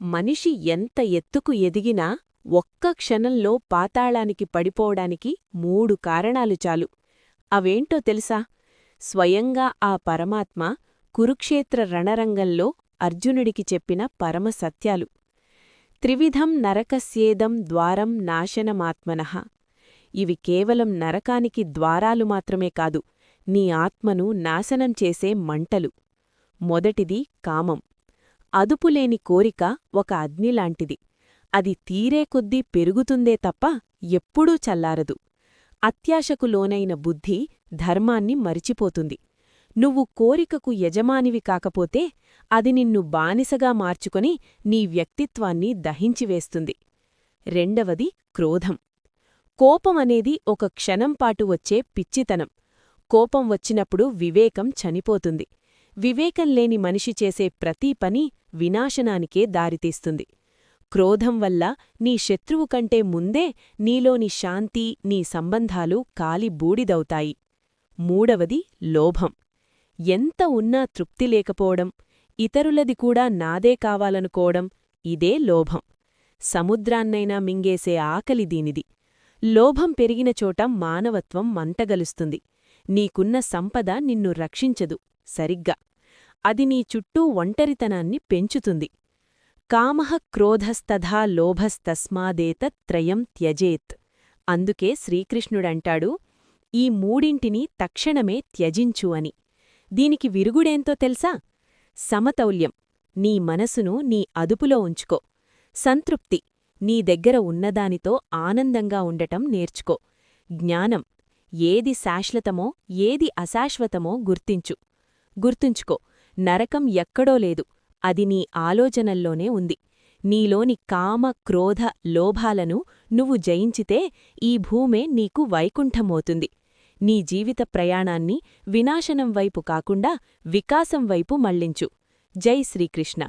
మనిషి ఎంత ఎత్తుకు ఎదిగినా ఒక్క క్షణంలో పాతాళానికి పడిపోవడానికి మూడు కారణాలు చాలు. అవేంటో తెలుసా? స్వయంగా ఆ పరమాత్మ కురుక్షేత్ర రణరంగంలో అర్జునుడికి చెప్పిన పరమసత్యాలు త్రివిధం నరకస్యేదం ద్వారం నాశనమాత్మనః. ఇవి కేవలం నరకానికి ద్వారాలు మాత్రమే కాదు నీ ఆత్మను నాశనం చేసే మంటలు. మొదటిది కామం. అదుపులేని కోరిక ఒక అగ్నిలాంటిది. అది తీరే కొద్దీ పెరుగుతుందే తప్ప ఎప్పుడూ చల్లారదు. అత్యాశకు లోనైన బుద్ధి ధర్మాన్ని మరిచిపోతుంది. నువ్వు కోరికకు యజమానివి కాకపోతే అది నిన్ను బానిసగా మార్చుకొని నీ వ్యక్తిత్వాన్ని దహించివేస్తుంది. రెండవది క్రోధం. కోపం అనేది ఒక క్షణంపాటు వచ్చే పిచ్చితనం. కోపం వచ్చినప్పుడు వివేకం చనిపోతుంది. వివేకం లేని మనిషి చేసే ప్రతి పని వినాశనానికే దారితీస్తుంది. క్రోధం వల్ల నీ శత్రువు కంటే ముందే నీలోని శాంతి నీ సంబంధాలు కాలి బూడిదవుతాయి. మూడవది లోభం. ఎంత ఉన్నా తృప్తి లేకపోవడం ఇతరులది కూడా నాదే కావాలనుకోవడం ఇదే లోభం. సముద్రాన్నైనా మింగేసే ఆకలి దీనిది. లోభం పెరిగిన చోట మానవత్వం మంటగలుస్తుంది. నీకున్న సంపద నిన్ను రక్షించదు సరిగ్గా. అది నీ చుట్టూ ఒంటరితనాన్ని పెంచుతుంది. కామః క్రోధస్తథా లోభస్తస్మాదేత త్రయం త్యజేత్. అందుకే శ్రీకృష్ణుడంటాడు ఈ మూడింటిని తక్షణమే త్యజించు అని. దీనికి విరుగుడేంతో తెల్సా? సమతౌల్యం. నీ మనసును నీ అదుపులో ఉంచుకో. సంతృప్తి. నీ దగ్గర ఉన్నదానితో ఆనందంగా ఉండటం నేర్చుకో. జ్ఞానం. ఏది శాశ్వతమో ఏది అశాశ్వతమో గుర్తించు. గుర్తుంచుకో. నరకం ఎక్కడో లేదు. అది నీ ఆలోచనల్లోనే ఉంది. నీలోని కామ క్రోధ లోభాలను నువ్వు జయించితే ఈ భూమే నీకు వైకుంఠమవుతుంది. నీ జీవిత ప్రయాణాన్ని వినాశనం వైపు కాకుండా వికాసం వైపు మళ్ళించు. జై శ్రీకృష్ణ.